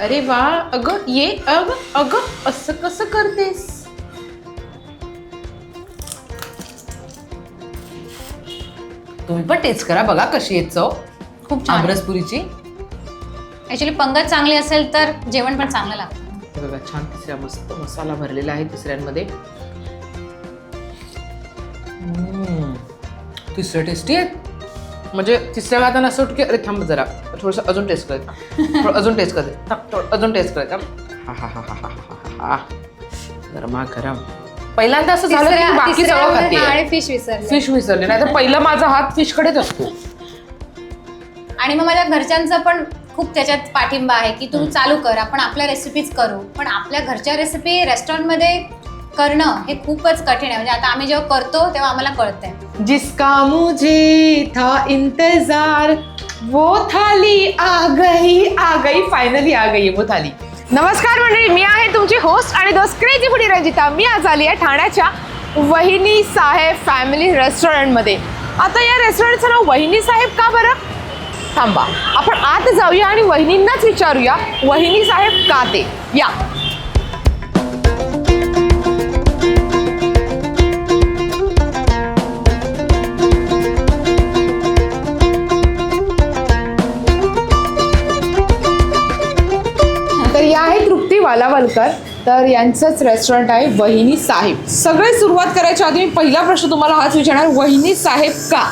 अरे वा अगं ये अगं अगं असं कसं करतेस? तुम्ही पण टेस्ट करा बघा कशी आहे चव. खूप छान. आमरसपुरीची. ऍक्च्युली पंगत चांगली असेल तर जेवण पण चांगलं लागतं. हे बघा छान तिसऱ्या मस्त मसाला भरलेला आहे तिसऱ्यांमध्ये. हम्म. तिसरं टेस्टी आहेत म्हणजे तिसऱ्या खाताना असं वाटतं की अरे थांब जरा थोडंसं अजून टेस्ट थोडं अजून टेस्ट थोडं. अजून टेस्ट. हा हा हा हा हा हा हा गरमा गरम पहिल्यांदा असं झालं की बाकी सगळं खाते. आणि फिश विसरले. फिश विसरले नाही तर पहिला माझा हात फिश कडेच असतो. आणि मग माझ्या घरच्यांचं पण खूप त्याच्यात पाठिंबा आहे की तू चालू कर आपण आपल्या रेसिपीज करू. पण आपल्या घरच्या रेसिपी रेस्टॉरंटमध्ये करणं हे खूपच कठीण आहे. म्हणजे आता आम्ही जेव्हा करतो तेव्हा आम्हाला कळतंय. जिसका मुझे था इंतजार वो थाली आ गई आ गई फायनली आ गई वो थाली. नमस्कार मंडळी मी आहे तुमची होस्ट आणि दोस्त क्रेजी फुडी रंजिता. मी आज आली आहे ठाण्याच्या वहिनी साहेब फॅमिली रेस्टॉरंटमध्ये आता या रेस्टॉरंटचं नाव वहिनी साहेब का बरं? थांबा. आपण आत जाऊया आणि वहिनींनाच विचारूया वहिनी साहेब का ते? या. वालावलकर तर यांचंच रेस्टॉरंट आहे वहिनी साहेब. सगळे सुरुवात करायच्या आधी मी पहिला प्रश्न तुम्हाला हाच विचारणार वहिनी साहेब का?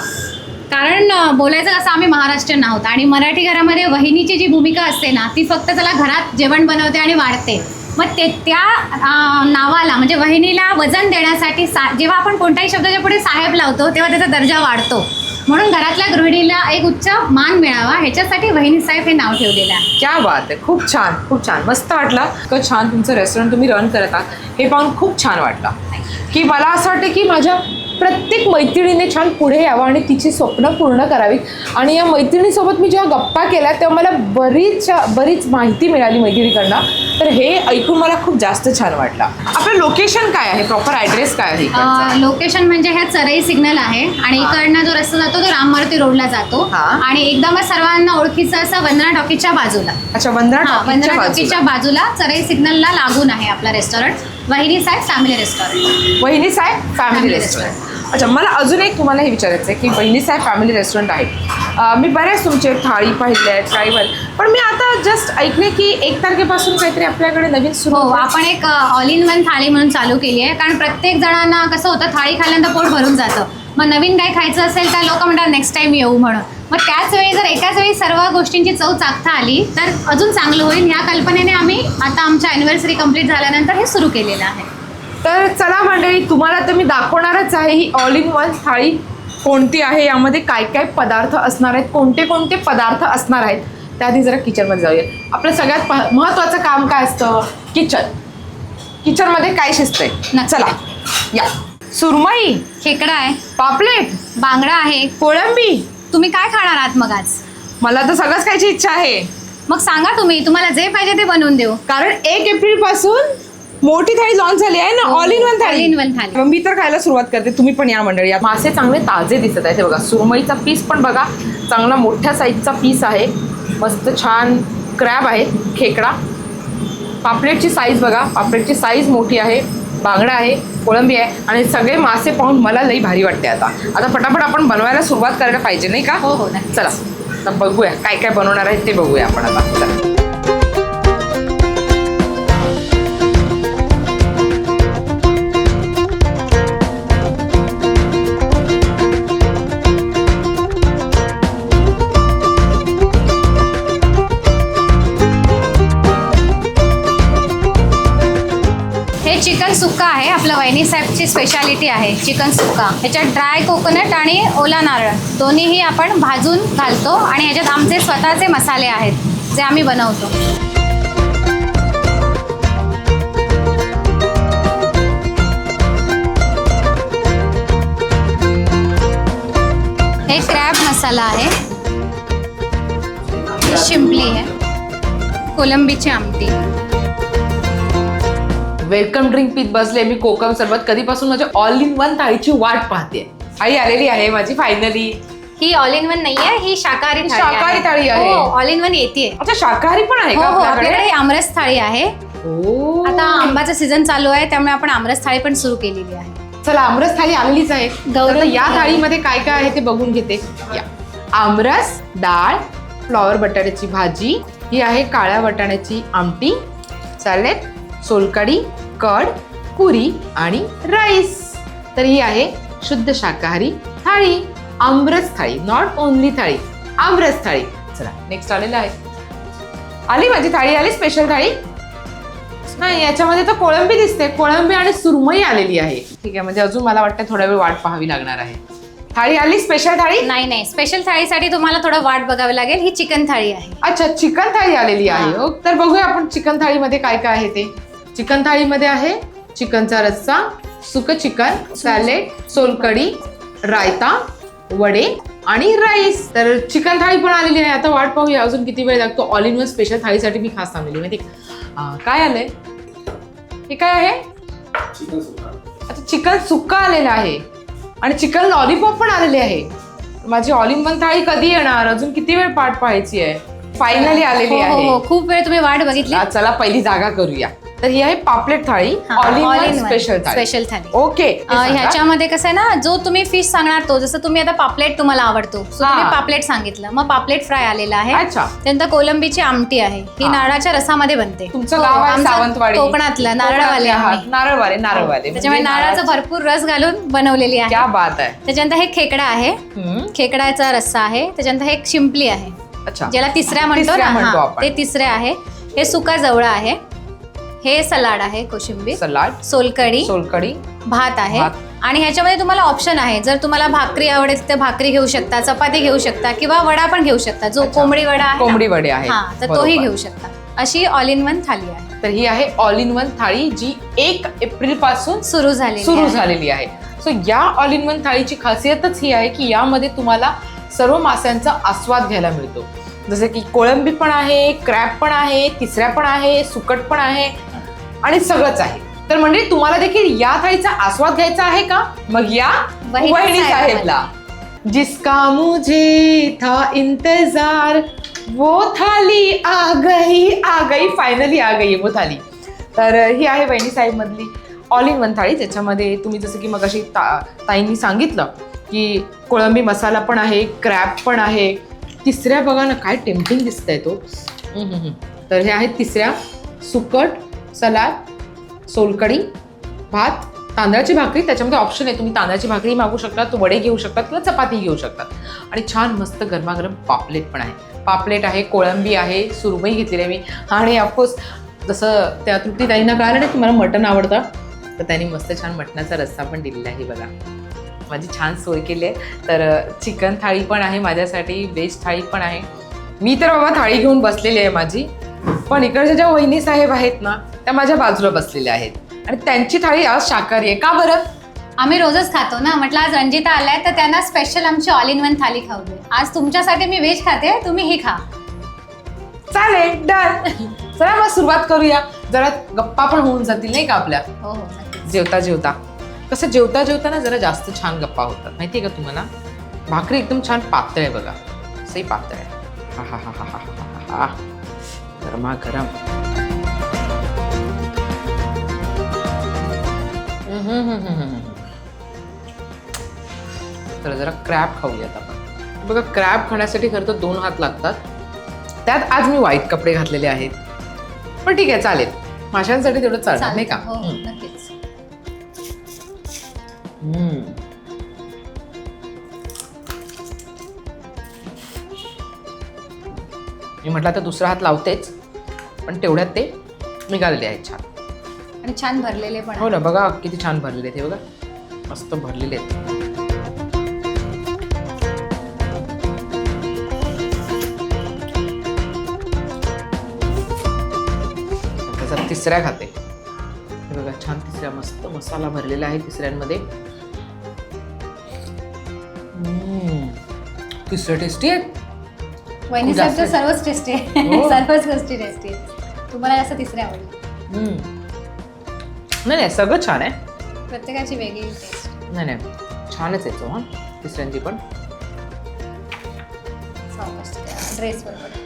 कारण अं, बोलायचं कसं आम्ही महाराष्ट्रीयन आहोत आणि मराठी घरामध्ये वहिनीची जी भूमिका असते ना ती फक्त त्याला घरात जेवण बनवते आणि वाढते. मग ते त्या अं, नावाला म्हणजे वहिनीला वजन देण्यासाठी सा जेव्हा आपण कोणत्याही शब्दाच्या पुढे साहेब लावतो तेव्हा त्याचा दर्जा वाढतो. म्हणून घरातल्या गृहिणीला एक उच्च मान मिळावा. ह्याच्यासाठी वहिनी साहेब हे नाव ठेवलेलं आहे. क्या बात आहे. खूप छान खूप छान. मस्त वाटलं. इतकं छान तुमचं रेस्टॉरंट तुम्ही रन करत आहात. हे पाहून खूप छान वाटलं. की मला असं वाटतं की माझ्या प्रत्येक मैत्रिणीने छान पुढे यावं आणि तिची स्वप्न पूर्ण करावीत आणि या मैत्रिणीसोबत मी जेव्हा गप्पा केल्या तेव्हा मला बरीच बरीच माहिती मिळाली मैत्रिणीकडनं तर हे ऐकून मला खूप जास्त छान वाटलं आपलं लोकेशन काय आहे प्रॉपर ॲड्रेस काय आहे? लोकेशन म्हणजे ह्या चरई सिग्नल आहे आणि. इकडनं जो रस्ता जातो तो राम मारुती रोडला जातो. आणि एकदम सर्वांना ओळखीचं असं वंदना टॉकीजच्या बाजूला अच्छा वंदना वंदना बाजूला. टॉकीजच्या बाजूला चरई सिग्नलला लागून आहे आपला रेस्टॉरंट वहिनी साहेब फॅमिली रेस्टॉरंट वहिनी साहेब फॅमिली रेस्टॉरंट अच्छा मला अजून एक तुम्हाला हे विचारायचं आहे की वहिनी साहेब फॅमिली रेस्टॉरंट आहे. मी बऱ्याच तुमचे थाळी पाहिले आहेत काही पण. पण मी आता जस्ट ऐकले की एक तारखेपासून काहीतरी आपल्याकडे नवीन सुरू हो. आपण एक ऑल इन वन थाळी म्हणून चालू केली आहे. कारण प्रत्येक जणांना कसं होतं थाळी खाल्ल्यानंतर पोट भरून जातं. मग नवीन काही खायचं असेल तर लोक म्हणतात नेक्स्ट टाइम येऊ म्हणून. मग त्याच वेळी जर एकाच वेळी सर्व गोष्टींची चव चाखता आली तर अजून चांगलं होईल. ह्या कल्पनेने आम्ही आता आमच्या अॅनिव्हर्सरी कंप्लीट झाल्यानंतर हे सुरू केलेलं आहे. तर चला मंडळी तुम्हाला तर मी दाखवणारच आहे ही ऑल इन वन थाळी कोणती आहे यामध्ये काय काय पदार्थ असणार आहेत कोणते कोणते पदार्थ असणार आहेत त्याआधी जरा किचनमध्ये जाऊया. आपलं सगळ्यात प- महत्त्वाचं काम काय असतं? किचन किचनमध्ये काय शिजतंय? नक्की. चला. या. सुरमई खेकडा आहे पापलेट बांगडा आहे कोळंबी. तुम्ही काय खाणार आहात मग आज? मला तर सगळंच खायची इच्छा आहे. मग सांगा तुम्ही तुम्हाला जे पाहिजे ते बनवून देऊ. कारण एक एप्रिलपासून मोठी थाळी लॉन्च झाली आहे ना हो, ऑल इन वन थाळी. all in one थाळी. मग मी तर खायला सुरुवात करते तुम्ही पण या मंडळी. या. मासे चांगले ताजे दिसत आहेत हे बघा. सुरमईचा पीस पण बघा चांगला मोठ्या साईजचा पीस आहे. मस्त छान क्रॅब आहे खेकडा. पापलेटची साईज बघा पापलेटची साईज मोठी आहे. बांगडा आहे कोळंबी आहे आणि सगळे मासे पाहून मला लई भारी वाटते आता. आता पटापट आपण बनवायला सुरुवात करायला पाहिजे नाही का? हो हो चला आता बघूया काय काय बनवणार आहे ते बघूया आपण आता. चला. स्पेशालिटी आहे चिकन सुक्का ह्याच्यात ड्राय कोकोनट आणि ओला नारळ. दोन्हीही आपण भाजून घालतो आणि ह्याच्यात आमचे स्वतःचे मसाले आहेत जे आम्ही बनवतो. हे क्रॅब मसाला आहे. शिंपली आहे. कोलंबीची आमटी. वेलकम ड्रिंक पीत बसले मी कोकम सरबत. कधीपासून माझ्या ऑल इन वन थाळीची वाट पाहते आई आलेली आहे माझी फायनली ही ऑल इन वन नाहीये ही शाकाहारी शाकाहारी थाळी आहे. हो ऑल इन वन येते अच्छा शाकाहारी पण आहे हो का हो आपल्याकडे? आपल्याकडे आमरस थाळी आहे. ओ. आता आंबाचा सीझन चालू आहे त्यामुळे आपण आमरस थाळी पण सुरू केलेली आहे. चला आमरस थाळी आलेलीच आहे. गौरव- आता या थाळीमध्ये काय काय आहे ते बघून घेते. या. आमरस डाळ फ्लॉवर बटाट्याची भाजी ही आहे काळ्या वाटाण्याची आमटी. सॅलेड सोलकढी कड पुरी आणि राईस. तर ही आहे शुद्ध शाकाहारी थाळी. आमरस थाळी नॉट ओनली थाळी आमरस थाळी. चला नेक्स्ट आलेलं आहे. आली माझी थाळी आली स्पेशल थाळी? नाही याच्यामध्ये तर कोळंबी दिसते. कोळंबी आणि सुरमई आलेली आहे. ठीक आहे म्हणजे अजून मला वाटतं थोडा वेळ वाट पाहावी लागणार आहे. थाळी आली स्पेशल थाळी? नाही नाही स्पेशल थाळीसाठी तुम्हाला थोडं वाट बघावी लागेल. ही चिकन थाळी आहे. अच्छा चिकन थाळी आलेली आहे. तर बघूया आपण चिकन थाळीमध्ये काय काय आहे ते. चिकन थाळीमध्ये आहे चिकनचा रस्सा सुक चिकन सॅलेड सोलकढी रायता वडे आणि राईस. तर चिकन थाळी पण आलेली आहे आता वाट पाहूया अजून किती वेळ लागतो. ऑल इन वन स्पेशल थाळीसाठी मी खास थांबलेली माहिती आहे? काय आलंय? हे काय आहे? आता चिकन सुक्का आलेलं आहे. आणि चिकन लॉलीपॉप पण आलेले आहे. माझी ऑल इन वन थाळी कधी येणार? अजून किती वेळ पाठ पाहायची आहे? फायनली आलेली हो, हो, आहे. हो. खूप वेळ तुम्ही वाट बघितली. चला पहिली जागा करूया. तर ही आहे पापलेट थाळी. ऑल इन वन स्पेशल थाळी. स्पेशल थाळी. ओके अ, ह्याच्यामध्ये कसं आहे ना जो तुम्ही फिश सांगणार तो जसं तुम्ही आता पापलेट तुम्हाला आवडतो. So तुम्ही हा. पापलेट सांगितलं. मग पापलेट फ्राय आलेला आहे. अच्छा. त्यानंतर कोलंबीची आमटी आहे. ही हा. नारळाच्या रसामध्ये बनते. तुमचं हो, गाव आहे आमचं सावंतवाडी. कोकणातलं नारळवाले कोकणातले आहात. आम्ही. नारळवाले नारळवाले. त्याच्यामुळे म्हणजे नारळाचा नारळाचं- भरपूर रस घालून बनवलेली आहे. क्या बात आहे. त्याच्यानंतर हे खेकडा आहे. हम्म, खेकडाचा रस्सा आहे. त्याच्यानंतर हे शिंपली आहे. अच्छा. ज्याला तिसऱ्या म्हणतो तिसऱ्या ना म्हणतो हा, आपण. ते तिसरे आहे. हे सुका जवळा आहे. हे सलाड आहे कोशिंबीर सलाड सोलकढी सोलकढी भात आहे. भात. आणि ह्याच्यामध्ये तुम्हाला ऑप्शन आहे. जर तुम्हाला भाकरी आवडेल तर भाकरी घेऊ शकता चपाती घेऊ शकता किंवा वडा पण घेऊ शकता. जो अच्छा. कोंबडी वडा आहे ना, कोंबडी वडे आहेत. हा तर बरोबर. तोही घेऊ शकता. अशी ऑल इन वन थाली आहे. तर ही आहे ऑल इन वन थाळी जी एक एप्रिलपासून सुरू झाली सुरू झालेली आहे. सो या ऑल इन वन थाळीची खासियतच ही आहे की यामध्ये तुम्हाला सर्व मास्यांचा आस्वाद घ्यायला मिळतो. जसे की कोळंबी पण आहे क्रॅब पण आहे तिसऱ्या पण आहे सुकट पण आहे आणि सगळंच आहे. तर म्हणजे तुम्हाला देखील या थाळीचा आस्वाद घ्यायचा आहे का? मग या वहिनी वहिनी साहेबाला. जिसका मुझे था इंतजार वो थाली आ गई आ गई फायनली आ गई वो थाली. तर ही आहे वहिनी साहेब मधली ऑल इन वन थाळी. ज्याच्यामध्ये तुम्ही जसं की मग अशी ता ताईंनी सांगितलं की कोळंबी मसाला पण आहे क्रॅब पण आहे. तिसऱ्या बघा ना काय टेम्पटिंग दिसतंय तो. हम्म, हम्म, हम्म. तर हे आहेत तिसऱ्या सुकट सलाद सोलकढी भात तांदळाची भाकरी. त्याच्यामध्ये ऑप्शन आहे. तुम्ही तांदळाची भाकरी मागू शकता वडे घेऊ शकता किंवा चपाती घेऊ शकतात आणि छान मस्त गरमागरम पापलेट पण आहे. पापलेट आहे कोळंबी आहे सुरमई घेतलेली आहे मी. आणि ऑफकोर्स जसं त्या तृप्ती ताईंना कळालं ना की मला मटण आवडतं तर त्यांनी मस्त छान मटणाचा रस्सा पण दिलेला आहे बघा. माझी छान सोय केली आहे. तर चिकन थाळी पण आहे माझ्यासाठी व्हेज थाळी पण आहे. मी तर बाबा थाळी घेऊन बसलेली आहे माझी. पण इकडच्या ज्या वहिनी साहेब आहेत ना त्या माझ्या बाजूला बसलेल्या आहेत. आणि त्यांची थाळी आज शाकाहारी आहे. का बरं? आम्ही रोजच खातो ना. म्हटलं आज रंजिता आलाय तर त्यांना स्पेशल आमची ऑल इन वन थाली खाऊ दे. आज तुमच्यासाठी मी व्हेज खाते तुम्ही ही खा. चालेल डन. चला मग सुरुवात करूया. जरा गप्पा पण होऊन जातील नाही का आपल्या? हो हो नक्कीच. जेवता जेवता. कसं जेवता जेवता ना जरा जास्त छान गप्पा होतात. माहिती आहे का तुम्हाला? भाकरी एकदम छान पातळ आहे बघा. सही पातळ आहे. हा हा हा हा हा हा हा हा. गरमा गरम तर जरा क्रॅब खाऊयात आपण. बघा क्रॅब खाण्यासाठी खरं तर दोन हात लागतात. त्यात आज मी व्हाईट कपडे घातलेले आहेत. पण ठीक आहे चालेल. माशांसाठी तेवढं चालणार नाही का? म्हटलं आता दुसरा हात लावतेच पण तेवढ्यात ते निघालेले आहेत छान. आणि छान भरलेले पण हो ना बघा किती छान भरलेले आहेत हे बघा. मस्त भरलेले आहेत. त्याचा तिसऱ्या खाते. हे बघा छान तिसऱ्या मस्त मसाला भरलेला आहे तिसऱ्यांमध्ये. तिसरं टेस्टी आहे वहिनी साहेब तर जास्त. सर्वच टेस्टी आहे. हो. सर्वच गोष्टी टेस्टी आहे तुम्हाला असं तिसरे आवडली हम्म. नाही नाही सगळं छान आहे. प्रत्येकाची वेगळी टेस्ट नाही नाही छानच येतो हां. तिसऱ्यांची पण. ड्रेस बरोबर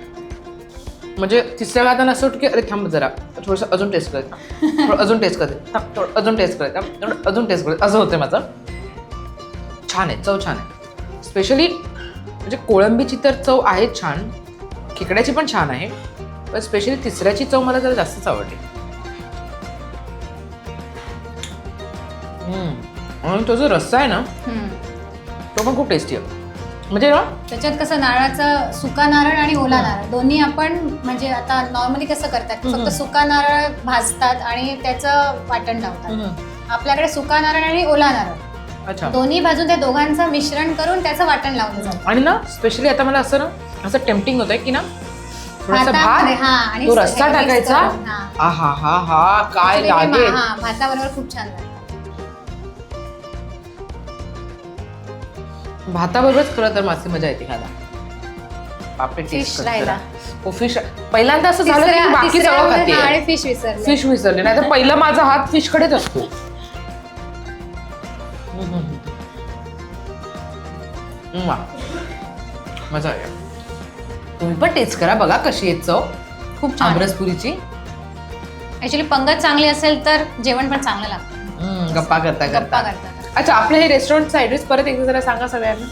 म्हणजे तिसऱ्या भातानं असं वाटतं की अरे थांब जरा. थोडंसं अजून टेस्ट करत थोडं अजून टेस्ट करते थांब थोडं अजून टेस्ट करत थांब थोडं अजून टेस्ट करत असं होतं माझं. छान आहे चव छान आहे. स्पेशली म्हणजे कोळंबीची तर चव आहे छान खेकड्याची पण छान आहे पण स्पेशली तिसऱ्याची चव मला जरा जास्तच आवडली. आणि तो जो रस्सा आहे ना. तो पण खूप टेस्टी आहे म्हणजे ना त्याच्यात कसं नारळाचं सुका नारळ आणि ओला नारळ दोन्ही आपण म्हणजे आता नॉर्मली कसं करतात. फक्त सुका नारळ भाजतात आणि त्याचं वाटण लावतात आपल्याकडे सुका नारळ आणि ओला नारळ अच्छा. दोन्ही भाजून त्या दोघांचं मिश्रण करून त्याचं वाटण लावलं जातं आणि ना स्पेशली आता मला असं ना असं टेम्पटिंग होत आहे की ना थोडासा भातामध्ये, भात हा, आणि तो रस्सा mix टाकायचा. करून, हा. हा हा हा काय मा- लागेल? हा भाताबरोबर खूप छान लागतं भाताबरोबरच खरं तर मासे मजा येते खायला. बापरे Fish टेस्ट राहिला. हो फिश पहिल्यांदा असं झालं की तिसऱ्या- बाकी सगळं हा, खाते आणि फिश विसरले. फिश विसरले. नाही तर पहिला माझा हात फिश कडेच असतो. वा. मजा आहे तुम्ही पण टेस्ट करा बघा कशी आहे चव. खूप छान. आमरसपुरीची. ऍक्च्युली पंगत चांगली असेल तर जेवण पण चांगलं लागतं. हम्म, गप्पा करता गप्पा करता. अच्छा आपलं हे रेस्टॉरंटचा ऍड्रेस परत एकदा जरा सांगा सगळ्यांना.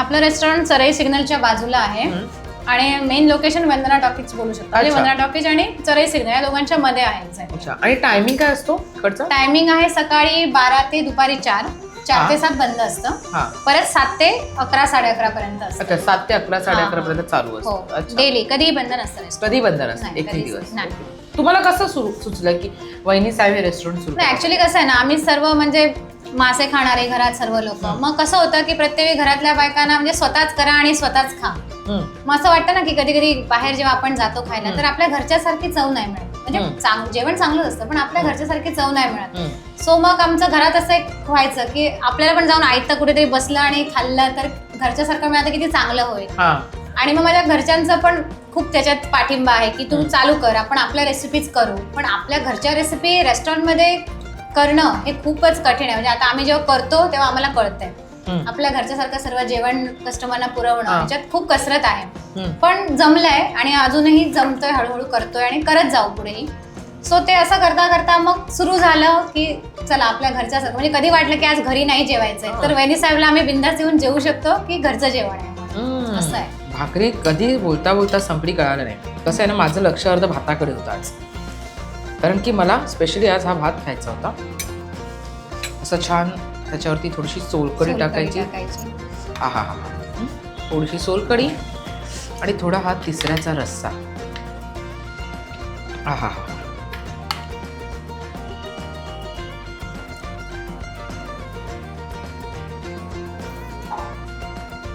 आपलं रेस्टॉरंट चरई सिग्नलच्या बाजूला आहे. आणि मेन लोकेशन वंदना टॉकीज बोलू शकतो. म्हणजे अच्छा. वंदना टॉकीज आणि चरई सिग्नल या दोघांच्या मध्ये आहे. अच्छा आणि टायमिंग काय असतो? कडचा टायमिंग आहे सकाळी बारा ते दुपारी चार. चार ते. सात बंद असतं हा परत सात ते अकरा साडे अकरा पर्यंत असतं अच्छा सात ते अकरा साडे अकरा. पर्यंत चालू हो असतं अच्छा डेली कधीही बंद नसतं restaurant. कधी बंद नसतं नाही, एकही कधीच दिवस नाही. तुम्हाला कसं सुरू सुचलं की वहिनी साहेब हे रेस्टॉरंट सुरू नाही? ऍक्च्युली कसं आहे ना आम्ही सर्व म्हणजे मासे खाणारे घरात सर्व लोक मग कसं होतं की प्रत्येक घरातल्या बायकांना म्हणजे स्वतःच करा आणि स्वतःच खा. मग असं वाटतं ना की कधी कधी बाहेर जेव्हा आपण जातो खायला. तर आपल्या घरच्यासारखी चव नाही मिळत. म्हणजे चांग- जेवण चांगलंच असतं पण आपल्या घरच्यासारखी चव नाही मिळत. सो मग आमचं घरात असं एक व्हायचं की आपल्याला पण जाऊन आयतं कुठेतरी बसलं आणि खाल्लं तर घरच्यासारखं मिळालं किती चांगलं होईल आणि मग माझ्या घरच्यांचा पण खूप त्याच्यात पाठिंबा आहे की तू. चालू कर आपण आपल्या रेसिपीज करू पण आपल्या घरच्या रेसिपी रेस्टॉरंटमध्ये करणं हे खूपच कठीण आहे म्हणजे आता आम्ही जेव्हा करतो तेव्हा आम्हाला कळतंय. आपल्या घरच्यासारखं सर्व जेवण कस्टमरना पुरवणं. ह्याच्यात खूप कसरत आहे. पण जमलंय आणि अजूनही जमतोय हळूहळू करतोय आणि करत जाऊ पुढेही सो ते असं करता करता मग सुरू झालं की चला आपल्या घरच्यासारखं म्हणजे कधी वाटलं की आज घरी नाही जेवायचंय तर वैनी साहेबला आम्ही बिंदास येऊन जेवू शकतो की घरचं जेवण आहे. असं आहे. भाकरी कधी बोलता बोलता संपली कळालं नाही कसं आहे ना माझं लक्ष अर्ध भाताकडे होतं आज कारण की मला स्पेशली आज हा भात खायचा होता. असं छान त्याच्यावरती थोडीशी सोलकढी टाकायची. हा हा हा? थोडीशी सोलकढी आणि थोडा हा तिसऱ्याचा रस्सा. हा हा हा.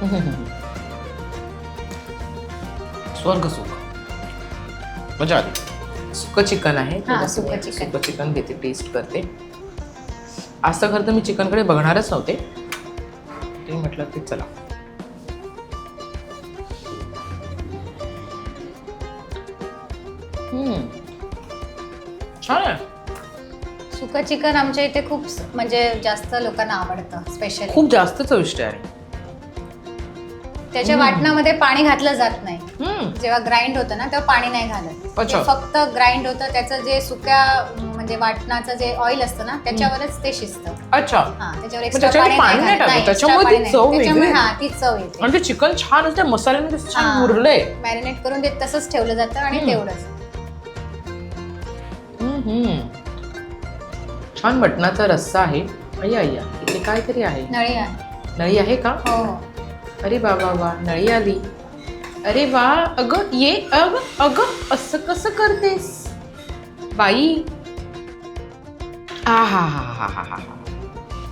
स्वर्ग सुख मजा आली. सुक चिकन आहे हा, सुकं चिकन. सुकं चिकन घेते टेस्ट करते आज तर खरं तर मी चिकनकडे बघणारच नव्हते ते म्हटलं की चला हम्म. छान आहे सुकं चिकन आमच्या इथे खूप स- म्हणजे जास्त लोकांना आवडतं स्पेशली खूप जास्त चविष्ट आहे त्याच्या. वाटणामध्ये पाणी घातलं जात नाही. जेव्हा ग्राइंड होतं ना तेव्हा पाणी नाही घालत. अच्छा. ते फक्त ग्राइंड होतं त्याचं जे सुक्या म्हणजे वाटणाचं जे ऑइल असतं ना त्याच्यावरच ते शिजतं. अच्छा. हा त्याच्यावर पण एक्स्ट्रा त्याच्यामध्ये पाणी पाणी नाही टाकत, नाही त्याच्यामुळे ती चव त्याच्यामुळे वेगळी. हा ती चव येते. आणि ते चिकन छान असते मसाल्याने ते छान. मुरलंय मॅरिनेट करून ते तसंच ठेवलं जातं आणि हम्म. तेवढंच. हम्म. छान मटणाचा रस्सा आहे. अय्या अय्या. इथे काहीतरी आहे? नळी आहे. नळी आहे का? हो हो. अरे वा वा. नळी आली. अरे वा अगं ये अग अगं असं कसं करतेस? बाई. आ हा हा हा हा हा हा.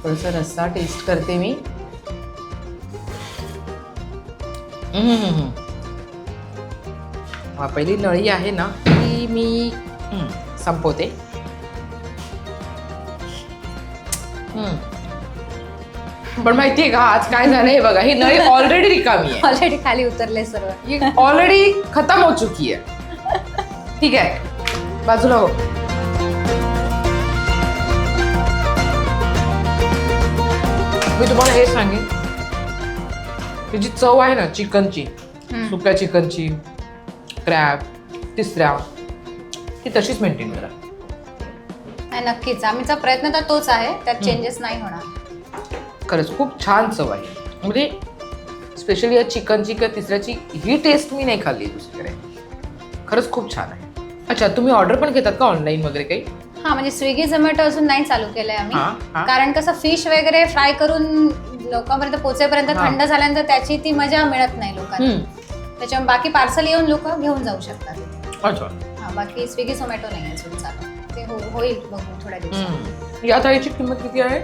थोडस रस्सा टेस्ट करते मी. वा, पहिली नळी आहे ना ती मी संपवते. हम्म. पण माहितीये का आज काय झालंय? बघा ही नळी ऑलरेडी रिकामी आहे. ऑलरेडी खाली उतरले सर्व. ऑलरेडी खत्म हो चुकी है ठीक आहे. बाजूला हो मी तुम्हाला हे सांगेन. ही जी चव आहे ना चिकनची. सुक्या चिकनची क्रॅब तिसऱ्या. ती तशीच मेंटेन करा. नक्कीच. आम्हीचा प्रयत्न तर तोच आहे. त्यात चेंजेस नाही होणार. खरंच खूप छान चव आहे. म्हणजे स्पेशली या चिकनची किंवा तिसऱ्याची ही टेस्ट मी नाही खाल्ली दुसरीकडे. खरंच खूप छान आहे. अच्छा तुम्ही ऑर्डर पण घेतात का ऑनलाईन वगैरे काही? हा म्हणजे स्विगी झोमॅटो अजून नाही चालू केलंय आम्ही. कारण कसं फिश वगैरे फ्राय करून लोकांपर्यंत पोहोचेपर्यंत हा. थंड झाल्यानंतर त्याची ती मजा मिळत नाही लोकांना. त्याच्यामुळे बाकी पार्सल येऊन लोक घेऊन जाऊ शकतात. अच्छा. हा बाकी स्विगी झोमॅटो नाही अजून चालू. ते हो होईल बघू थोड्या दिवसात. या थाळीची किंमत किती आहे?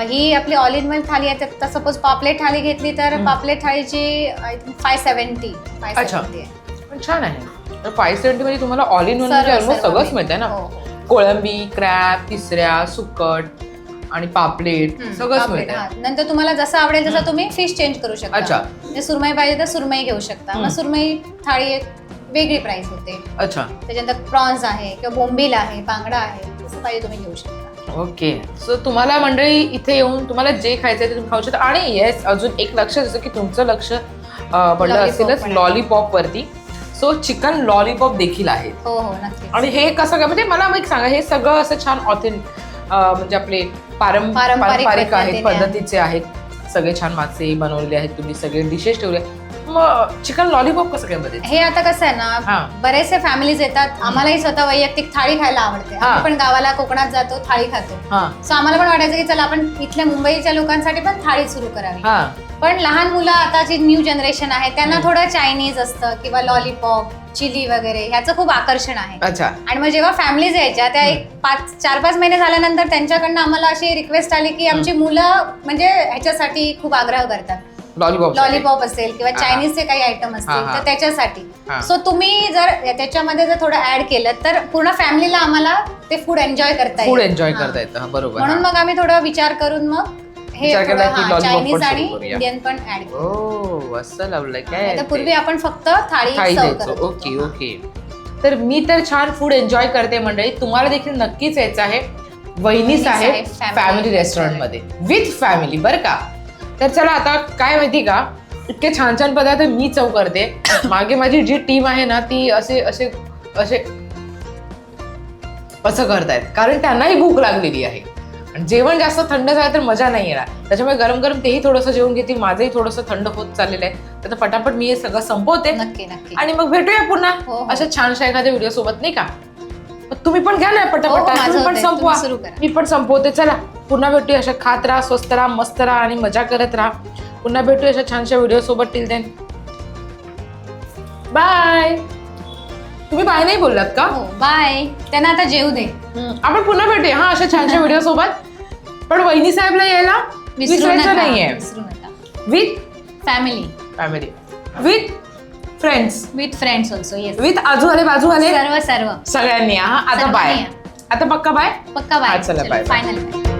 ही आपली ऑल इन वन थाळी आहे तर सपोज पापलेट थाळी घेतली तर. पापलेट थाळीची I think five seventy five अच्छा. सेव्हन्टी आहे पण छान आहे फाय सेव्हन्टी मध्ये तुम्हाला ऑल इन वन सर्व- म्हणजे ऑलमोस्ट सर्व सगळंच मिळतं. मिळतंय ना हो, हो. कोळंबी क्रॅब तिसऱ्या सुकट आणि पापलेट हम्म, सगळंच पापलेट, हा. नंतर तुम्हाला जसं आवडेल तसं. तुम्ही फिश चेंज करू शकता अच्छा. म्हणजे सुरमई पाहिजे तर सुरमई घेऊ शकता हम्म. मग सुरमई थाळी एक वेगळी प्राइस होते अच्छा त्याच्यानंतर प्रॉन्स आहे किंवा बोंबील आहे बांगडा आहे तसं पाहिजे तुम्ही घेऊ शकता ओके. सो तुम्हाला मंडळी इथे येऊन तुम्हाला जे खायचंय ते तुम्ही खाऊ शकता. आणि येस अजून एक लक्ष जसं की तुमचं लक्ष पडलं असेलच आहे. लॉलीपॉप वरती. सो चिकन लॉलीपॉप देखील आहे. हो हो नक्की आणि हे कसं काय म्हणजे मला एक सांगा हे सगळं असं छान ऑथेंट म्हणजे आपले पारं- पारंपरिक पारंपरिक आहेत पद्धतीने आहे. पद्धतीचे आहेत. सगळे छान मासे बनवलेले आहेत तुम्ही सगळे डिशेस ठेवले मग चिकन लॉलीपॉप कसं काय मध्ये हे आता कसं आहे हा. ना बरेचसे फॅमिलीज येतात. आम्हालाही स्वतः वैयक्तिक थाळी खायला आवडते. हा. आम्ही पण गावाला कोकणात जातो थाळी खातो. हा. सो आम्हाला पण वाटायचं की चला आपण इथल्या मुंबईच्या लोकांसाठी पण थाळी सुरू करावी. हा. पण लहान मुलं आता जी न्यू जनरेशन आहे त्यांना. थोडं चायनीज असतं किंवा लॉलीपॉप चिली वगैरे ह्याचं खूप आकर्षण आहे अच्छा आणि मग जेव्हा फॅमिलीज यायच्या त्या एक पाच चार पाच महिने झाल्यानंतर त्यांच्याकडनं आम्हाला अशी रिक्वेस्ट आली की आमची मुलं म्हणजे ह्याच्यासाठी खूप आग्रह करतात लॉलीपॉप लॉलीपॉप असेल किंवा. चायनीजचे काही आयटम असतील. तर त्याच्यासाठी. सो तुम्ही जर त्याच्यामध्ये जर थोडं ऍड केलं तर पूर्ण फॅमिलीला आम्हाला ते फूड एन्जॉय करता फूड. एन्जॉय. करता येतं बरोबर म्हणून. मग आम्ही थोडं विचार करून मग हे विचार केला की lollipop चायनीज पण आणि सुरू करूया. इंडियन पण ऍड ओ असं लावलंय काय आता ते? पूर्वी आपण फक्त थाळी थाळी सर्व द्यायचो. करत होतो. ओके. ओके तर मी तर छान फूड एन्जॉय करते मंडळी. तुम्हाला देखील नक्कीच यायचं आहे. वहिनी वहिनी साहेब साहेब family. फॅमिली रेस्टॉरंटमध्ये विथ फॅमिली बरं का? तर चला आता काय माहिती का? इतके छान छान पदार्थ मी चव करते. मागे माझी जी टीम आहे ना ती असे असे असे असं करतायत. कारण त्यांनाही भूक लागलेली आहे. जेवण जास्त थंड झालं तर मजा नाही येणार. त्याच्यामुळे गरम गरम तेही थोडंसं जेवून घेतील माझंही थोडंसं थंड होत चाललेलं आहे. तर पटापट मी हे सगळं संपवते. नक्की नक्की. आणि मग भेटूया पुन्हा. हो, हो. अशा छानशा एखाद्या व्हिडिओ सोबत नाही का? तुम्ही पण घ्या ना हो, पटापट तुम्ही पण. संपवा. मी पण संपवते. चला पुन्हा भेटूया. अशा खात राहा स्वस्त राहा मस्त राहा आणि मजा करत राहा. पुन्हा भेटूया अशा छानशा व्हिडिओ सोबत. टिल देन बाय तुम्ही बाय नाही बोललात का? हो बाय. त्यांना आता जेऊ दे. हम्म, आपण पुन्हा भेटूया हा अशा छानशा व्हिडिओ सोबत. पण वहिनी साहेबला यायला विसरू विसरायचं नका नाहीये. विसरू नका. With family family with friends with friends also yes with आजूवाले बाजूवाले. सर्व सर्व. सगळ्यांनी हा आता बाय. आता पक्का बाय पक्का बाय हा, चला, bye, bye. फायनल